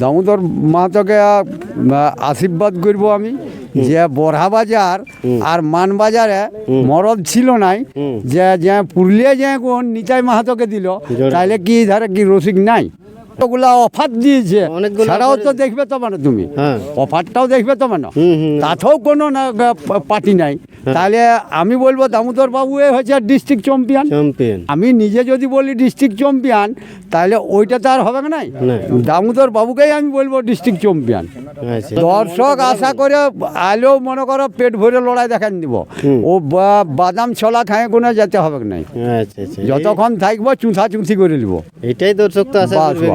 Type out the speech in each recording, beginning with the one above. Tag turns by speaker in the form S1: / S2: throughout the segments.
S1: দামোদর মাহাতোকে আশীর্বাদ করব আমি যে বড়হা বাজার আর মানবাজারে মরদ ছিল নাই। যে যে পুরুলিয়া যে কোন নিতাই মাহাতোকে দিল তাহলে কি ধারে কি রসিক নাই? ওগুলা অফার দিয়েছে। ছাড়াও তো দেখবে তো মানে তুমি।
S2: হ্যাঁ।
S1: অফারটাও দেখবে তো মানে। তাতেও কোনো না পার্টি নাই। তাহলে আমি বলব দামোদর বাবু এ হচ্ছে ডিস্ট্রিক্ট চ্যাম্পিয়ন আমি নিজে যদি বলি ডিস্ট্রিক্ট চ্যাম্পিয়ন তাহলে ওইটা তো আর হবে না দামোদর বাবুকেই আমি বলব ডিস্ট্রিক্ট চ্যাম্পিয়ন দর্শক আশা করে আলেও মনে করো পেট ভরে লড়াই দেখান দিব। ও বাদাম ছলা খায় কোনো যেতে হবে না
S2: আচ্ছা আচ্ছা।
S1: যতক্ষণ থাকব চুঁথা চুঁথি করে নিব।
S2: এটাই দর্শক তো আশা করবে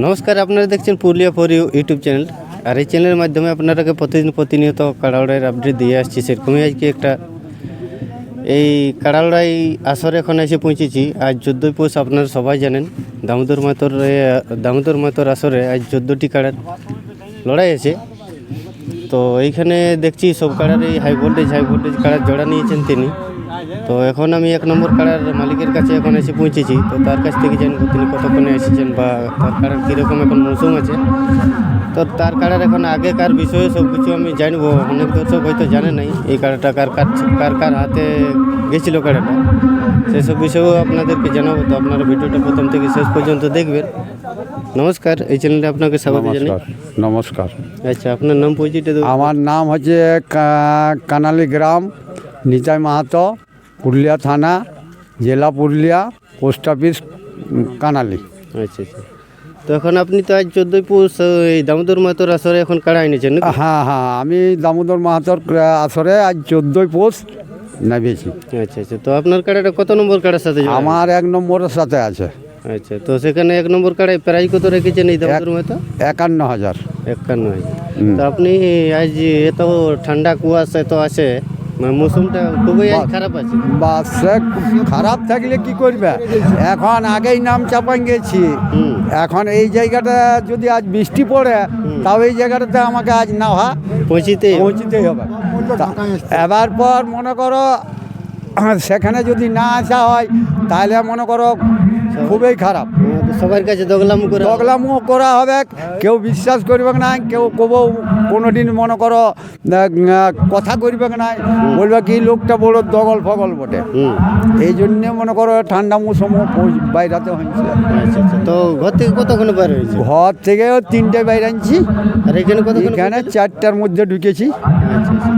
S2: নমস্কার, আপনারা দেখছেন Purulia for you YouTube channel. আর এই চ্যানেলের মাধ্যমে আপনারাকে প্রতিদিন প্রতিনিয়ত কাড়াউড়াইয়ের আপডেট দিয়ে আসছি। সেরকমই আজকে একটা এই কাড়াউড়াই আসরে এখন এসে পৌঁছেছি। আজ চোদ্দোই পৌষ, আপনারা সবাই জানেন, দামোদর মাতর দামোদর মাতর আসরে আজ চোদ্দোটি কাড়ার লড়াই আছে। তো এইখানে দেখছি সব কাড়ার এই হাই ভোল্টেজ হাই ভোল্টেজ কাড়ার জোড়া নিয়েছেন তিনি। তো এখন আমি এক নম্বর কাড়ার মালিকের কাছে এখন এসে পৌঁছেছি। তো তার কাছ থেকে জানব তিনি কতক্ষণে এসেছেন বা তার কাড়ার কীরকম এখন মৌসুম আছে। তো তার কাড়ার এখন আগেকার বিষয়ে সব কিছু আমি জানব। অনেক দর্শক হয়তো জানে নাই এই কাড়াটা কার কার কার কার হাতে গেছিল কাড়াটা সেসব বিষয়েও আপনাদেরকে জানাব। তো আপনারা ভিডিওটা প্রথম থেকে শেষ পর্যন্ত দেখবেন। নমস্কার এই চ্যানেলে আপনাকে স্বাগত জানাই।
S1: নমস্কার
S2: আচ্ছা আপনার নাম পরিচয়টা
S1: আমার নাম হচ্ছে কানালি গ্রাম নিতাই মাহাতো। পুরুলিয়া থানা জেলা পুরুলিয়া পোস্ট অফিস কানালি।
S2: আচ্ছা আচ্ছা। তো এখন আপনি তো আজ চোদ্দোই পৌষ এই দামোদর মাতর আসরে এখন কাড়া এনেছেন
S1: হ্যাঁ হ্যাঁ আমি দামোদর মাহাতর আসরে আজ চোদ্দোই পোষ নেবেছি
S2: আচ্ছা আচ্ছা। তো আপনার কাড়াটা কত নম্বর কাড়ার সাথে
S1: আমার এক নম্বরের সাথে আছে।
S2: আচ্ছা তো সেখানে এক নম্বর কাড়ায় প্রাইজ কত রেখেছেন এই দামোদর মাতো
S1: একান্ন হাজার।
S2: একান্ন হাজার। তো আপনি আজ এত ঠান্ডা কুয়াশা তো আছে মানে মৌসুমটা খুবই খারাপ আছে।
S1: বা সে খারাপ থাকলে কি করবে? এখন আগেই নাম চাপান গেছি। এখন এই জায়গাটা যদি আজ বৃষ্টি পড়ে তাও এই জায়গাটাতে আমাকে আজ না হয়
S2: পৌঁছিতে
S1: পৌঁছতেই হবে। এবার পর মনে করো সেখানে যদি না আসা হয় তাহলে মনে করো খুবই খারাপ।
S2: সবার কাছে দগলাম করে
S1: দগলামও করা হবে। কেউ বিশ্বাস করবে না কেউ কব কোনো দিন মনে করো কথা করবে না বলবে কি লোকটা বড় দগল ফগল বটে। এই জন্যে মনে করো ঠান্ডা মৌসুম বাইরাতে হয়েছে
S2: আচ্ছা আচ্ছা। তো ঘর থেকে কতক্ষণ বার হয়েছে?
S1: ঘর থেকেও তিনটে বাইরে আনছি।
S2: আর এখানে কতক্ষণ
S1: এখানে চারটার মধ্যে ঢুকেছি।
S2: আচ্ছা আচ্ছা।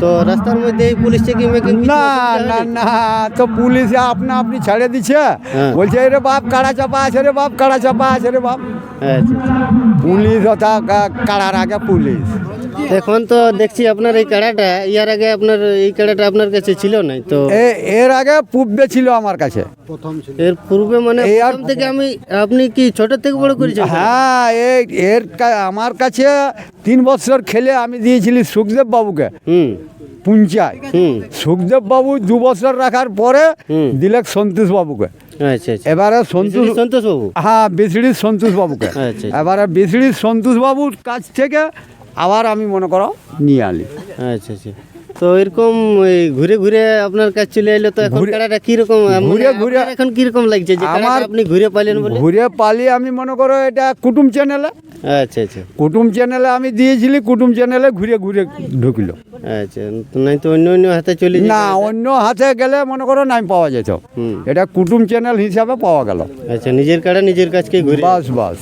S2: তো রাস্তার মধ্যে এই পুলিশ চেকিং মেকিং
S1: না না না তো পুলিশ আপনা আপনি ছেড়ে দিছে
S2: হ্যাঁ।
S1: বলছে রে বাপ কাড়া চাপা আছে রে বাপ কাড়া চাপা আছে রে বাপ
S2: আচ্ছা আচ্ছা।
S1: পুলিশ ওটা কাড়ার আগে পুলিশ
S2: এখন তো দেখছি আপনার এই কাড়াটা। ইয়ার আগে আপনার এই কাড়াটা আপনার কাছে ছিল না তো।
S1: এ- এর আগে পূর্বে ছিল আমার কাছে।
S2: এর পূর্বে মানে প্রথম থেকে আমি আপনি কি ছোট থেকে বড় করেছেন?
S1: হ্যাঁ এই এর কা- আমার কাছে তিন বছর খেলে আমি দিয়েছিলি সুখদেব বাবুকে।
S2: হুম।
S1: পুঞ্চায়।
S2: হুম।
S1: সুখদেব বাবু দু বছর রাখার পরে
S2: হুম।
S1: দিলেক সন্তোষ বাবুকে।
S2: আচ্ছা আচ্ছা।
S1: এবারে সন্তোষ
S2: সন্তোষ বাবু?
S1: হ্যাঁ বিসড়ির সন্তোষ বাবুকে।
S2: আচ্ছা।
S1: এবারে বিসড়ির সন্তোষ বাবুর কাছ থেকে আবার আমি মনে করো নিয়ে আলি।
S2: আচ্ছা আচ্ছা। তো এরকম ঘুরে ঘুরে আপনার কাছে চলে এলো তো এখন কাড়াটা কীরকম?
S1: ঘুরে ঘুরে-
S2: এখন কীরকম লাগছে যে
S1: আমার-
S2: আপনি ঘুরে পাইলেন বলে?
S1: ঘুরে পালি আমি মনে করো এটা কুটুম চ্যানেলে
S2: আচ্ছা আচ্ছা।
S1: কুটুম চ্যানেলে আমি দিয়েছিলি কুটুম চ্যানেলে ঘুরে ঘুরে ঢুকলো।
S2: আচ্ছা নাই তো অন্য অন্য হাতে চলে
S1: না অন্য হাতে গেলে মনে করো নাই পাওয়া যেত। এটা কুটুম চ্যানেল হিসাবে পাওয়া গেল।
S2: আচ্ছা নিজের কাড়া নিজের কাছকে ঘুরে।
S1: বাস বাস।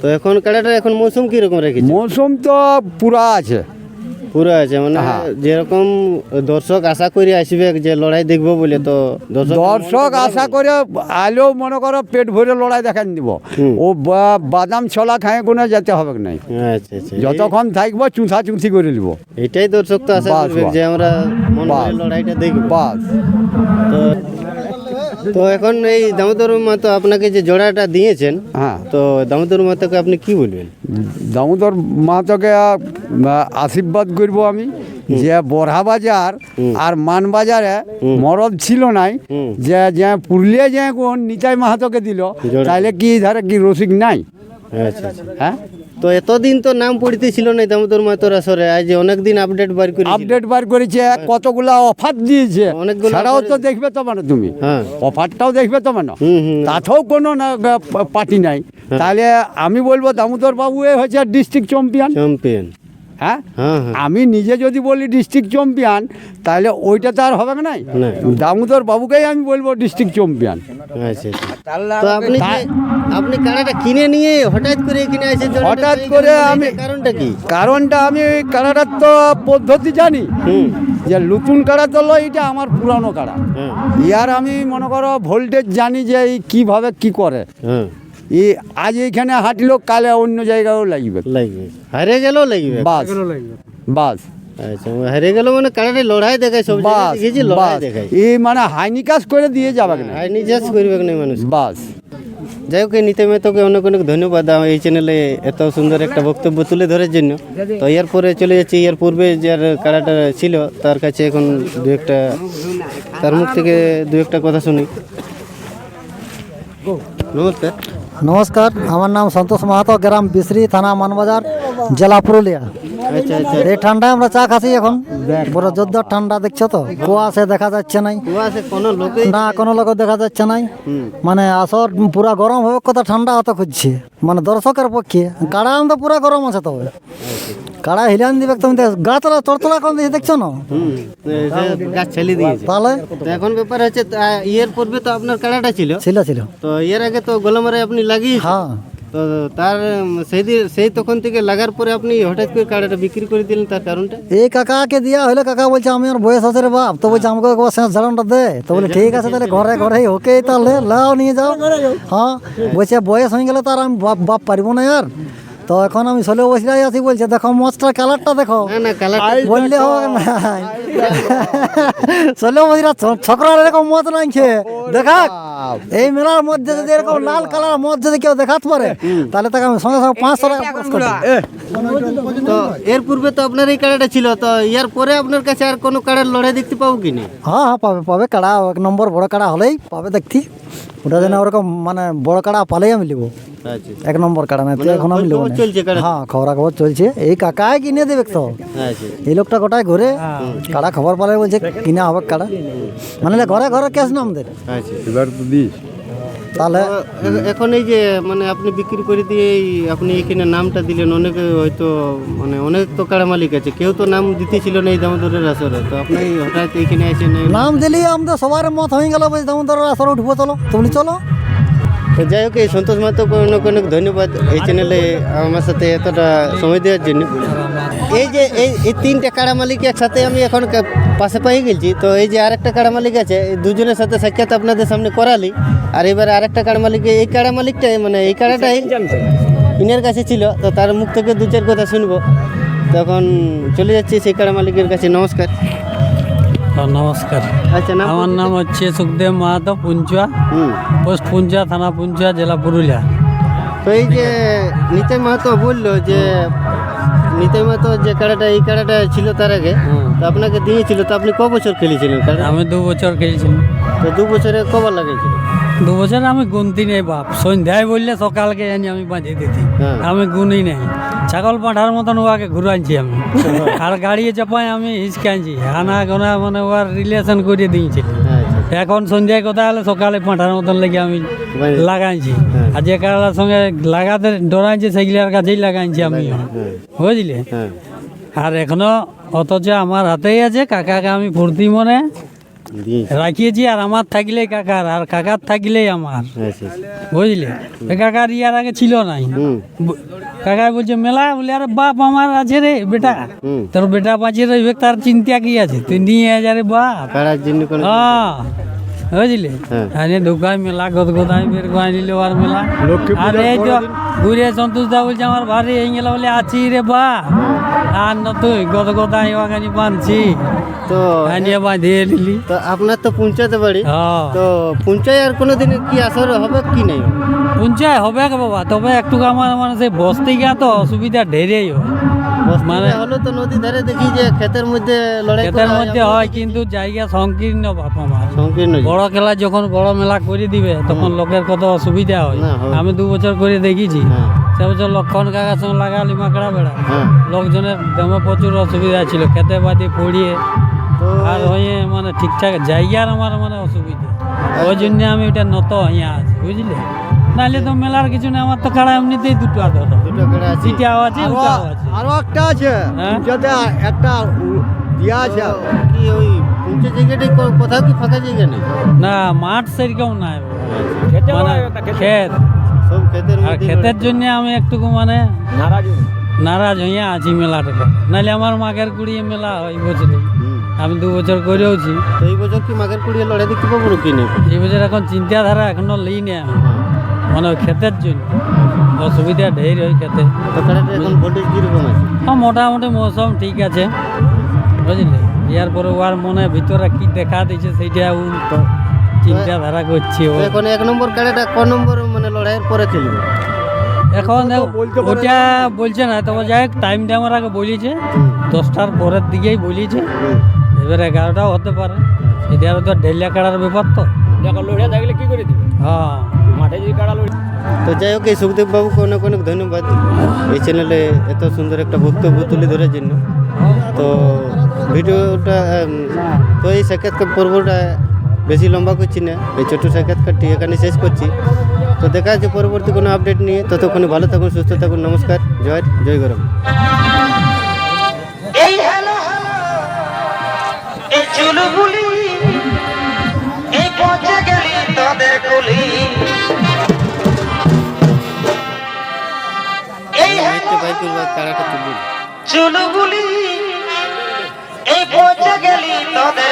S2: তো এখন কাড়াটা এখন মৌসুম কীরকম রেখেছে?
S1: মৌসুম তো পুরা আছে।
S2: পুরো আছে মানে
S1: হ্যাঁ।
S2: যেরকম দর্শক আশা করে আসবে যে লড়াই দেখব বলে তো দর্শক
S1: দর্শক আশা করে আলেও মনে করো পেট ভরে লড়াই দেখান দিব ও বা- বাদাম ছলা খায় কোনো যেতে হবে নাই।
S2: আচ্ছা আচ্ছা।
S1: যতক্ষণ থাকব চুঁথা চুঁথি করে নিব।
S2: এটাই দর্শক তো আশা করবে যে আমরা মন লড়াইটা দেখব।
S1: বাস।
S2: তো তো এখন এই দামোদর মাতো আপনাকে যে জোড়াটা দিয়েছেন
S1: হ্যাঁ।
S2: তো দামোদর মাতাকে আপনি কি বলবেন?
S1: দামোদর মাহাতোকে আশীর্বাদ করব আমি যে বড়হা বাজার আর মানবাজারে মরদ ছিল নাই যে যে পুরুলিয়া যে কোন নিতাই মাহাতোকে দিল। তাহলে কি ধারে কি রসিক নাই?
S2: আচ্ছা আচ্ছা।
S1: হ্যাঁ?
S2: তো এতদিন তো নাম পড়িতে ছিল না দামোদর মাতর আসরে। আজ অনেক দিন আপডেট বার করে
S1: আপডেট বার করেছে কতগুলা অফার দিয়েছে।
S2: অনেকগুলো সারাও
S1: তো দেখবে তো মানে তুমি।
S2: হ্যাঁ।
S1: অফারটাও দেখবে তো মানে।
S2: হুম হুম।
S1: তাতেও কোনো না পার্টি নাই। তাহলে আমি বলব দামোদর বাবু এ হচ্ছে ডিস্ট্রিক্ট চ্যাম্পিয়ন
S2: চ্যাম্পিয়ন
S1: হ্যাঁ?
S2: হ্যাঁ হ্যাঁ।
S1: আমি নিজে যদি বলি ডিস্ট্রিক্ট চ্যাম্পিয়ন তাহলে ওইটা তো আর হবে না নাই? দামোদর বাবুকেই আমি বলব ডিস্ট্রিক্ট চ্যাম্পিয়ন
S2: আচ্ছা। আপনি কাড়াটা কিনে নিয়ে হঠাৎ করে কিনে আসে
S1: হঠাৎ করে আমি-
S2: কারণটা কি?
S1: কারণটা আমি কাড়াটার তো পদ্ধতি জানি। যে নতুন কাড়া তো লয় এটা আমার পুরানো কাড়া।
S2: হ্যাঁ।
S1: ইয়ার আমি মনে করো ভোল্টেজ জানি যে এই কীভাবে কি করে। ই আজ এইখানে হাঁটলো কালে অন্য জায়গাও লাগবে।
S2: লাগবে। হারে গেলেও লাগবে।
S1: বাস। বাস।
S2: আচ্ছা হারে গেল মানে কাড়াটা লড়াই দেখায় সব দেখেছি লড়াই দেখায়।
S1: এই মানে হাইনিকাস করে দিয়ে যাবে না।
S2: নিজেস করবে না মানুষ।
S1: বাস।
S2: যাই হোক নিতে মেতোকে অনেক অনেক ধন্যবাদ। এই চ্যানেলে এত সুন্দর একটা বক্তব্য তুলে ধরার জন্য। তো এর পরে চলে যাচ্ছি। এর পূর্বে যার কাড়াটা ছিল তার কাছে এখন দু একটা তার মুখ থেকে দু একটা কথা শুনি। নমস্কার।
S3: নমস্কার আমার নাম সন্তোষ মাহাতো গ্রাম বিশ্রী থানা মানবাজার জেলা পুরুলিয়া। এই ঠান্ডায় আমরা চা খাচ্ছি এখন। বড় জোরদার ঠান্ডা দেখছ তো? কুয়াশে দেখা যাচ্ছে নাই। না কোনো লোক দেখা যাচ্ছে নাই। মানে আসর পুরা গরম হোক কথা ঠান্ডা অত খুঁজছে। মানে দর্শকের পক্ষে কাড়া তো পুরা গরম আছে তবে কাড়া হিলান দিবে তুমি দেখ- গাছ চড়তলা কোন দিকে দেখছ না?
S2: গাছ ছেলে দিয়েছে।
S3: তাহলে?
S2: তো এখন ব্যাপার হচ্ছে ইয়ের পূর্বে তো আপনার কাড়াটা ছিল।
S3: ছিল ছিল।
S2: তো এর আগে তো গোলামারে আপনি লাগিয়েছেন।
S3: হ্যাঁ।
S2: তো তার সেই দিন সেই তখন থেকে লাগার পরে আপনি হঠাৎ করে কাড়াটা বিক্রি করে দিলেন তার কারণটা?
S3: এই কাকাকে দিয়া হলে কাকা বলছে আমি আর বয়স আছে রে বাপ তো বলছে আমাকে একবার শেষ ঝাড়নটা দে। তো বলে ঠিক আছে তাহলে ঘরে ঘরে ওকে তাহলে লাও নিয়ে যাও। হ্যাঁ বলছে বয়স হয়ে গেলে তার আমি বাপ বাপ পারব না আর তো এখন আমি ষোলো বছর আছি বলছে দেখো মাছটার কালারটা দেখো। বললে হবে না। ষোলো বছর ছকরা এরকম মত নাইছে দেখা এই মেলার মধ্যে যদি এরকম লাল কালার মদ যদি কেউ দেখাতে পারে তাহলে তাকে আমি সঙ্গে সঙ্গে পাঁচশো টাকা
S2: তো এর পূর্বে তো আপনার এই কাড়াটা ছিল তো ইয়ার পরে আপনার কাছে আর কোনো কাড়ার লড়াই দেখতে পাবো কি না?
S3: হ্যাঁ হ্যাঁ পাবে পাবে। কাড়া এক নম্বর বড় কাড়া হলেই পাবে দেখতি। ওটা যেন ওরকম মানে বড় কাড়া পালেই আমি নেব
S2: আচ্ছা
S3: এক নম্বর কাড়া না তো এখন আমি নেব হ্যাঁ খবর খবর চলছে। এই কাকায় কিনে দেবে তো।
S2: আচ্ছা
S3: এই লোকটা গোটায় ঘুরে কাড়া খবর পালে বলছে কিনা হবে কাড়া। মানে ঘরে ঘরে ক্যাশ নাম আমাদের
S2: আচ্ছা।
S1: এবার তো দিস।
S3: তাহলে
S2: এখন এই যে মানে আপনি বিক্রি করে দিয়ে আপনি এখানে নামটা দিলেন অনেক হয়তো মানে অনেক তো কাড়া মালিক আছে কেউ তো নাম দিতেছিল না এই দামোদরের আসরে তো আপনি হঠাৎ এখানে এসে নেই
S3: নাম দিলেই আমাদের সবার মত হয়ে গেল দামোদরের আসরে উঠবো চলো। তুমি চলো।
S2: তো যাই হোক এই সন্তোষ মাতাকে অনেক অনেক ধন্যবাদ এই চ্যানেলে আমার সাথে এতটা সময় দেওয়ার জন্য। এই যে এই এই তিনটে কাড়া মালিক একসাথে আমি এখন পাশে পাই গেছি তো এই যে আরেকটা কাড়া মালিক আছে এই দুজনের সাথে সাক্ষাৎ আপনাদের সামনে করালি। আর এবার আরেকটা কাড়া মালিক এই কাড়া মালিকটাই মানে এই কাড়াটাই ইনের কাছে ছিল তো তার মুখ থেকে দু চার কথা শুনব। তখন চলে যাচ্ছি সেই কাড়া মালিকের কাছে নমস্কার।
S4: নমস্কার।
S2: আচ্ছা
S4: আমার নাম হচ্ছে সুখদেব মাহাতো পুঞ্চুয়া
S2: হুম।
S4: পোস্ট পুঞ্চুয়া থানা পুঞ্চুয়া জেলা পুরুলিয়া।
S2: তো এই যে নিতাই মাহাতো বলল যে নিতাই মাহাতো যে কাড়াটা এই কাড়াটা ছিল তার আগে। তো আপনাকে দিয়েছিল তো আপনি ক বছর খেলেছিলেন
S4: আমি দু বছর খেলেছিলাম।
S2: তো দু বছরে কবার লাগাইছিল?
S4: দু বছর আমি গুনতি নেই বাপ। সন্ধ্যায় বললে সকালকে জানি আমি বাঁধিয়ে দিতি।
S2: হ্যাঁ।
S4: আমি গুনি নেই। ছাগল পাঁঠার মতন ওয়াকে ঘুরাইছি আমি। আর গাড়ি চাপায় আমি হিসকাইছি। আনা গোনা মানে ওয়ার রিলেশন করিয়ে দিয়েছিল
S2: আচ্ছা
S4: এখন সন্ধ্যায় কথা হলে সকালে পাঁঠার মতন লেগে আমি লাগাইছি।
S2: হ্যাঁ।
S4: আর যে কারালার সঙ্গে লাগাতে ডরাইছে সেগুলার কাছেই লাগাইছি আমি। বুঝলি?
S2: হ্যাঁ।
S4: আর এখনও অথচ আমার হাতেই আছে কাকাকে আমি ফুর্তি মনে রাখিয়েছি আর আমার থাকলেই কাকার আর কাকার থাকলেই আমার। বুঝলে? কাকার ইয়ার আগে ছিল নাই। কাকা বলছে মেলা বলে আরে বাপ আমার আছে রে বেটা। তোর বেটা বাঁচিয়ে রইবে তার চিন্তা কি আছে? তুই নিয়ে যা রে বাপ। হ্যাঁ। বুঝলি?
S2: হ্যাঁ।
S4: আরে ঢুকাই মেলা গদ গদাই বের করে নিল আর মেলা। আর এই তো ঘুরে সন্তোষ দা বলছে আমার ভারী হয়ে গেল বলে আছি রে বা আর ন তুই গদ গদাই ওখানে বাঁধছি
S2: তো
S4: আনিয়ে বাঁধিয়ে নিলি
S2: তো আপনার তো পঞ্চায়েত বাড়ি।
S4: হ্যাঁ
S2: তো পঞ্চায়েত আর কোনোদিন কি আসর হবে কি নাই?
S4: পঞ্চায়েত হবে কে বাবা? তবে একটু আমার মানে সেই বসতে গিয়া তো অসুবিধা ঢেরেই হয়।
S2: মানে হলো তো নদী ধারে দেখি যে ক্ষেতের মধ্যে লড়াই
S4: ক্ষেতের মধ্যে হয় কিন্তু জায়গা সংকীর্ণ বাপ আমার।
S2: সংকীর্ণ
S4: বড় খেলা যখন বড় মেলা করে দিবে তখন লোকের কত অসুবিধা হয়। আমি দু বছর করে দেখেছি।
S2: হ্যাঁ।
S4: সে বছর লক্ষণ কাকার সঙ্গে লাগালি মাকড়া বেড়া।
S2: হ্যাঁ।
S4: লোকজনের দমে প্রচুর অসুবিধা ছিল। খেতে বাদি পড়িয়ে আর হয়ে মানে ঠিকঠাক জায়গার আমার মানে অসুবিধা। ওই জন্য আমি ওইটা নত হইয়া আছি বুঝলে? নাহলে তো মেলার কিছু না আমার তো কাড়া এমনিতেই দুটো ধরো
S2: দুটো করে আছে।
S4: আছে আরও আছে।
S1: আরও একটা আছে।
S4: হ্যাঁ?
S1: যেটা একটা উ- ইয়া আছে।
S2: কি ওই কোথাও কি ফাঁকা জায়গা নেই?
S4: না মাঠ সেরকম নাই মানে ক্ষেত
S2: সব ক্ষেতের
S4: আর ক্ষেতের জন্য আমি একটুকু মানে নারাজ হইয়া আছি মেলাটাকে। নাহলে আমার মাঘের কুড়িয়ে মেলা হয় বছরে
S2: হুম।
S4: আমি দু বছর করেওছি
S2: এই বছর কি মাঘের কুড়িয়ে লড়াই দেখতে পাবো কি নেই?
S4: এই বছর এখন চিন্তাধারা এখনও লিই নি আমি মানে ওই ক্ষেতের জন্য। অসুবিধা ঢের ওই ক্ষেতে
S2: এখন ভোল্টেজ কীরকম আছে?
S4: হ্যাঁ মোটামুটি মৌসুম ঠিক আছে। বুঝলি? ইয়ার পরে ওর মনে ভিতরে কি দেখা দিচ্ছে সেইটা ও চিন্তাধারা করছে
S2: এখন এক নম্বর কাড়াটা ক নম্বর মানে লড়াইয়ের পরে খেলবে?
S4: এখন দেখ, ওটা বলছে না তবে যাই হোক টাইমটা আমার আগে বলিছে। দশটার পরের দিকেই বলিছে। এবার এগারোটাও হতে পারে। এটা তো ডেলিয়া কাড়ার ব্যাপার তো।
S5: লড়িয়া থাকলে কি করে দিবে?
S4: হ্যাঁ
S5: মাঠে যদি কাড়া লড়ি
S2: তো যাই হোক এই সুখদেব বাবুকে অনেক অনেক ধন্যবাদ। এই চ্যানেলে এত সুন্দর একটা বক্তব্য তুলে ধরার জন্য। তো ভিডিওটা তো এই সাক্ষাৎকার পর্বটা বেশি লম্বা করছি না। এই ছোট্ট সাক্ষাৎকারটি এখানে শেষ করছি। তো দেখা যাচ্ছে পরবর্তী কোনো আপডেট নিয়ে। ততক্ষণে ভালো থাকুন সুস্থ থাকুন নমস্কার জয় জয় গরম
S6: চুলগুলি এই পচে গেলি। তাদের গুলি এই চুলগুলি এই পচে গেলি তোদের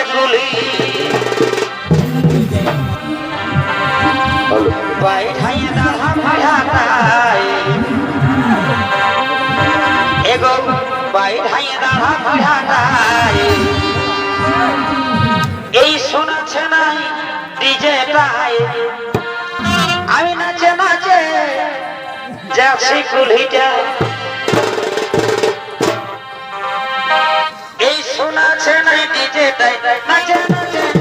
S6: যাচ্ছি কুলিটা এই শোনাচ্ছে নাই ডিজেটাই নাচে নাচে।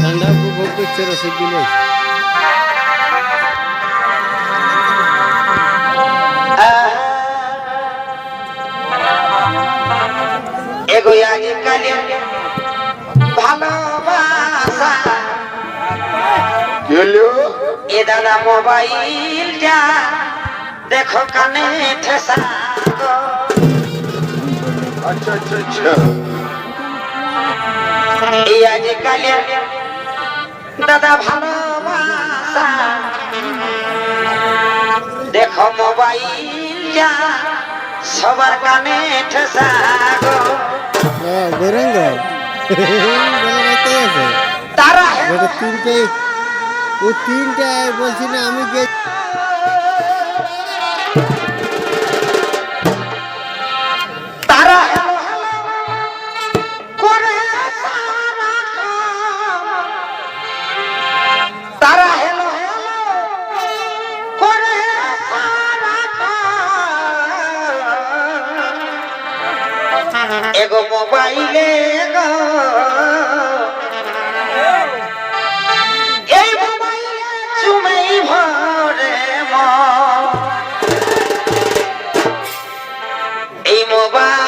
S2: ঠান্ডা উপভোগ করছে রসিকগুলো
S6: ভালোবাসা এ দাদা মোবাইলটা দেখো কানে ঠেসা গো। এই আজকাল দাদা ভালোবাসা দেখো মোবাইলটা সবার কানে ঠেসা গো
S2: হ্যাঁ বেরঙ্গ
S6: তারা
S2: তিনটে ও তিনটে বলছি না আমি গে
S6: তারা এগো মোবাইলে গো এই মোবাইলে চুমেই ভরে এই মোবাইলে